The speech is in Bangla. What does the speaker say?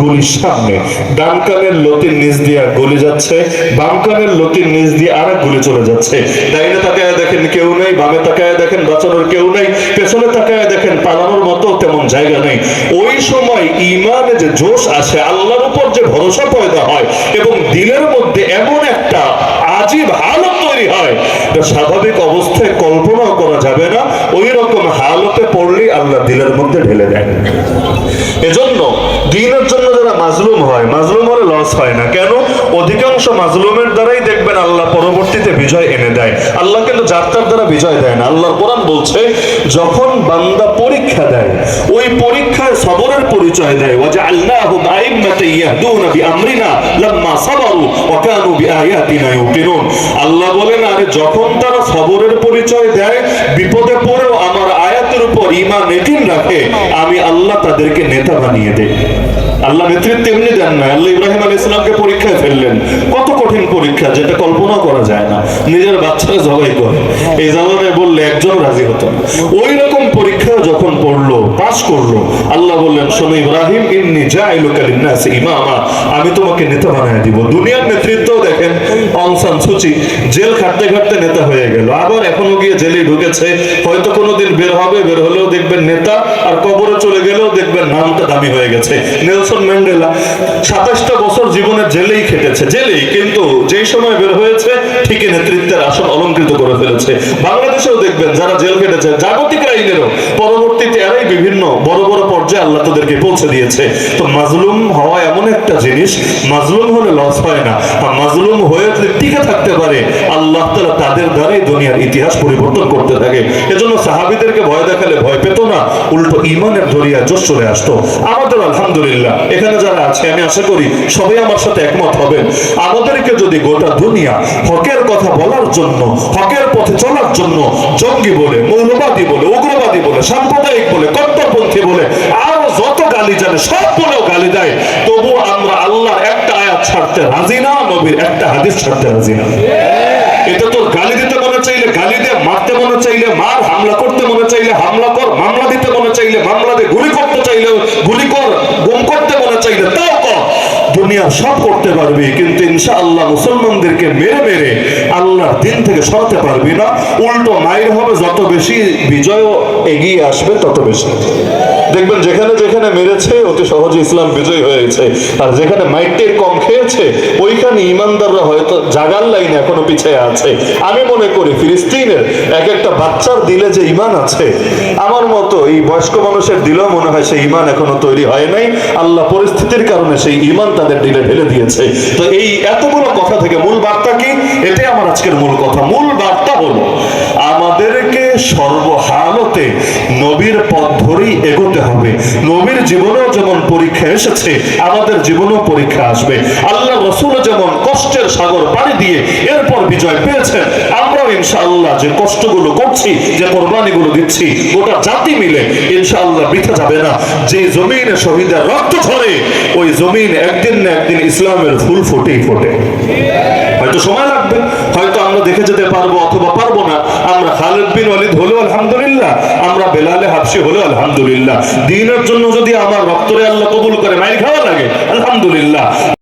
গলির সামনে। ডান কানের লতির নিচ দিয়ে যাচ্ছে, বাম কানের লতির নিচ দিয়ে আর গলি চলে যাচ্ছে। ডাইনে তাকায় দেখেন কেউ নেই, বামে তাকায় দেখেন বাঁচানোর কেউ নেই, পেছনে তাকায় দেখেন পালানোর মতো তেমন জায়গা নেই। ওই সময় ইমানে যে জোশ আল্লাহর উপর যে ভরসা পয়দা হয় এবং দিলের মধ্যে এমন একটা আজীব হালত তৈরি হয় যা স্বাভাবিক অবস্থায় কল্পনাও করা যাবে না ওই রকম হালতে পড়লেই আল্লাহ দিলের মধ্যে ঢেলে দেয়। এজন্য দিনের জন্য যারা মাজলুম হয়, মাজলুম হলে লস হয় না। কেন? অধিকাংশ মাজলুমের দ্বারাই দেখবেন আল্লাহ পরবর্তীতে বিজয় এনে দেয়। আল্লাহ কিন্তু যাত্রার দ্বারা বিজয় দেয় না। আল্লাহর কোরআন বলছে, যখন বান্দা পরীক্ষা দেয়, ওই পরীক্ষায় সবরের পরিচয় দেয় ওয়া জাআলনাহুম আইম্মাতান ইয়াহদুনা বিআমরিনা লাম্মা সাবারু ওয়া কানু বিআয়াতিনা ইউকিনুন। আল্লাহ বলেন, আরে যখন তারা সবরের পরিচয় দেয়, বিপদে পড়েও উপর একিন রাখে, আমি আল্লাহ তাদেরকে নেতা বানিয়ে আল্লাহ নেতৃত্ব এমনি দেন না, আল্লাহ ইব্রাহিম ইসলামকে পরীক্ষায় ফেললেন। কত কঠিন পরীক্ষা, যেটা কল্পনা করা যায় না। নিজের বাচ্চারা জবাই করে। এই বললে একজন রাজি হতো ওই রকম পরীক্ষা যখন পড়ল পাস করল, আল্লাহ বললেন, শোনো ইব্রাহিম, ইন্নি জাইলুকা লিন্নাসি ইমামা, আমি তোমাকে নেতা বানিয়ে দিব। দুনিয়ার অংসান সুচি, জেল খাটতে খাটতে নেতা হয়ে গেল। আবার এখনও গিয়ে জেলে ঢুকেছে। হয়তো কোনোদিন বের হবে, বের হলেও দেখবেন নেতা, আর কবরে চলে গেলেও দেখবেন নামটা দামি হয়ে গেছে। নেলসন ম্যান্ডেলা সাতাশটা বছর জীবনের জেলেই খেটেছে, জেলেই, কিন্তু যেই সময় বের হয়েছে, ঠিকই নেতৃত্বের আসন অলঙ্কৃত করে ফেলেছে। বাংলাদেশেও দেখবেন যারা জেল খেটেছে, জাগতিক আইনেরও পরবর্তীতে এরাই বিভিন্ন বড় বড় পর্যায়ে আল্লাহ তাদেরকে পৌঁছে দিয়েছে। তো মাজলুম হওয়া এমন একটা জিনিস, মাজলুম হলে লস হয় না। আর মাজলুম হয়ে যদি টিকে থাকতে পারে, আল্লাহ তালা তাদের দ্বারাই দুনিয়ার ইতিহাস পরিবর্তন করতে থাকে। এজন্য সাহাবিদেরকে ভয় দেখালে ভয় পেত না, উল্টো ইমানের দরিয়া জোশ চলে আসতো। আমাদের আলহামদুলিল্লাহ, এখানে যারা আছে, আমি আশা করি সবাই আমার সাথে একমত হবেন। আমাদেরকে যদি গোটা দুনিয়া হকের কথা বলার জন্য, হকের পথে চলার জন্য জঙ্গি বলে, মৌলবাদী বলে, উগ্রবাদী বলে, সাম্প্রদায়িক বলে, কট্টরপন্থী বলে আরও যত গালি জানে সব বলেও গালি দেয়। তবু আমরা আল্লাহর একটা আয়াত ছাড়তে রাজি না, নবীর একটা হাদিস ছাড়তে রাজি না। এটা তোর গালি দিতে মনে চাইলে গালি দে, মারতে মনে চাইলে মার, হামলা করতে মনে চাইলে হামলা কর, মামলা দিতে মনে চাইলে মামলা দে, গুলি করতে চাইলে গুলি কর, গুম করতে মনে চাইলে তাও কর। দুনিয়া সব করতে পারবি, কিন্তু ইনশাআল্লাহ মুসলমানদেরকে মেরে মেরে আল্লাহর দিন থেকে সরাতে পারবি না। উল্টো মায়ের হবে, যত বেশি বিজয় এগিয়ে আসবে, তত বেশি। দেখবেন যেখানে যেখানে মেরেছে, অতি সহজে ইসলাম বিজয়ী হয়েছে আর যেখানে মাইটের কম খেয়েছে, ওইখানে ইমানদাররা হয়তো জাগার লাইনে এখনও পিছিয়ে আছে। আমি মনে করি ফিলিস্তিনের এক একটা বাচ্চার দিলে যে ইমান আছে, আমার মতো এই বয়স্ক মানুষের দিলেও মনে হয় সেই ইমান এখনও তৈরি হয় নাই। আল্লাহ পরিস্থিতির কারণে সেই ইমান তাদের দিলে ঢেলে দিয়েছে। তো এই এতগুলো কথা থেকে মূল বার্তা কি? এটাই আমার আজকের মূল কথা। মূল বার্তা হলো সর্বহালতে নবীর পথ ধরেই এগোতে হবে। নবীর জীবনেও যেমন পরীক্ষা এসেছে, আমাদের জীবনেও পরীক্ষা আসবে। আল্লাহ রসুল যেমন কষ্টের সাগর পাড়ি দিয়ে এরপর বিজয় পেয়েছেন, আমরাও ইনশাআল্লাহ যে কষ্টগুলো করছি, যে কোরবানিগুলো দিচ্ছি, গোটা জাতি মিলে ইনশাআল্লাহ বৃথা যাবে না। যে জমিনে শহীদের রক্ত ঝরে, ওই জমিন একদিন না একদিন ইসলামের ফুল ফোটেই ফোটে। হয়তো সময় লাগবে, হয়তো আমরা দেখে যেতে পারব অথবা পারব না আমরা খালেদ বিন ওয়ালিদ হলেও আলহামদুলিল্লাহ আমরা বেলালে হাফসি হলো, আলহামদুলিল্লাহ। দিনের জন্য যদি আমার রক্তরে আল্লাহ কবুল করে মাইর খাওয়া লাগে, আলহামদুলিল্লাহ।